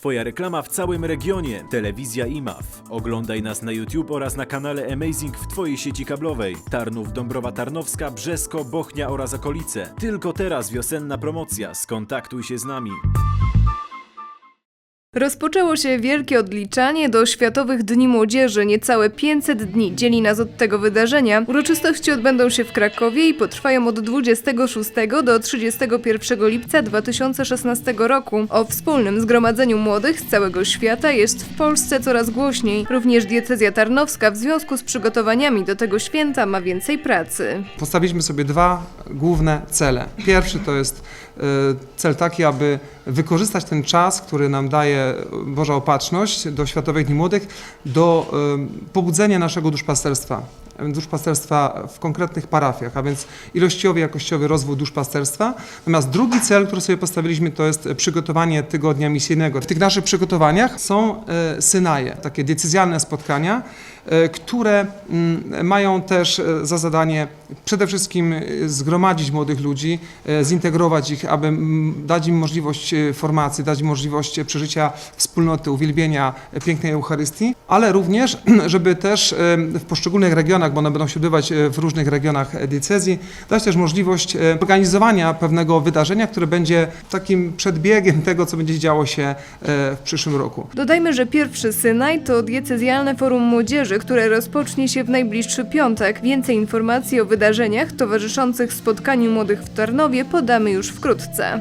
Twoja reklama w całym regionie. Telewizja IMAW. Oglądaj nas na YouTube oraz na kanale Amazing w Twojej sieci kablowej. Tarnów, Dąbrowa Tarnowska, Brzesko, Bochnia oraz okolice. Tylko teraz wiosenna promocja. Skontaktuj się z nami. Rozpoczęło się wielkie odliczanie do Światowych Dni Młodzieży. Niecałe 500 dni dzieli nas od tego wydarzenia. Uroczystości odbędą się w Krakowie i potrwają od 26 do 31 lipca 2016 roku. O wspólnym zgromadzeniu młodych z całego świata jest w Polsce coraz głośniej. Również diecezja tarnowska w związku z przygotowaniami do tego święta ma więcej pracy. Postawiliśmy sobie dwa główne cele. Pierwszy to jest e, cel taki, aby wykorzystać ten czas, który nam daje Boża Opatrzność do Światowych Dni Młodych, do pobudzenia naszego duszpasterstwa. Duszpasterstwa w konkretnych parafiach, a więc ilościowy, jakościowy rozwój duszpasterstwa. Natomiast drugi cel, który sobie postawiliśmy, to jest przygotowanie tygodnia misyjnego. W tych naszych przygotowaniach są e, synaje, takie decyzjalne spotkania, e, które mm, mają też e, za zadanie przede wszystkim zgromadzić młodych ludzi, zintegrować ich, aby dać im możliwość formacji, dać im możliwość e, wspólnoty, uwielbienia e, pięknej Eucharystii, ale również, żeby też e, w poszczególnych regionach, bo one będą się odbywać e, w różnych regionach diecezji, dać też możliwość organizowania pewnego wydarzenia, które będzie takim przedbiegiem tego, co będzie działo się w przyszłym roku. Dodajmy, że pierwszy synaj to diecezjalne forum młodzieży, które rozpocznie się w najbliższy piątek. Więcej informacji o wydarzeniach towarzyszących spotkaniu młodych w Tarnowie podamy już wkrótce.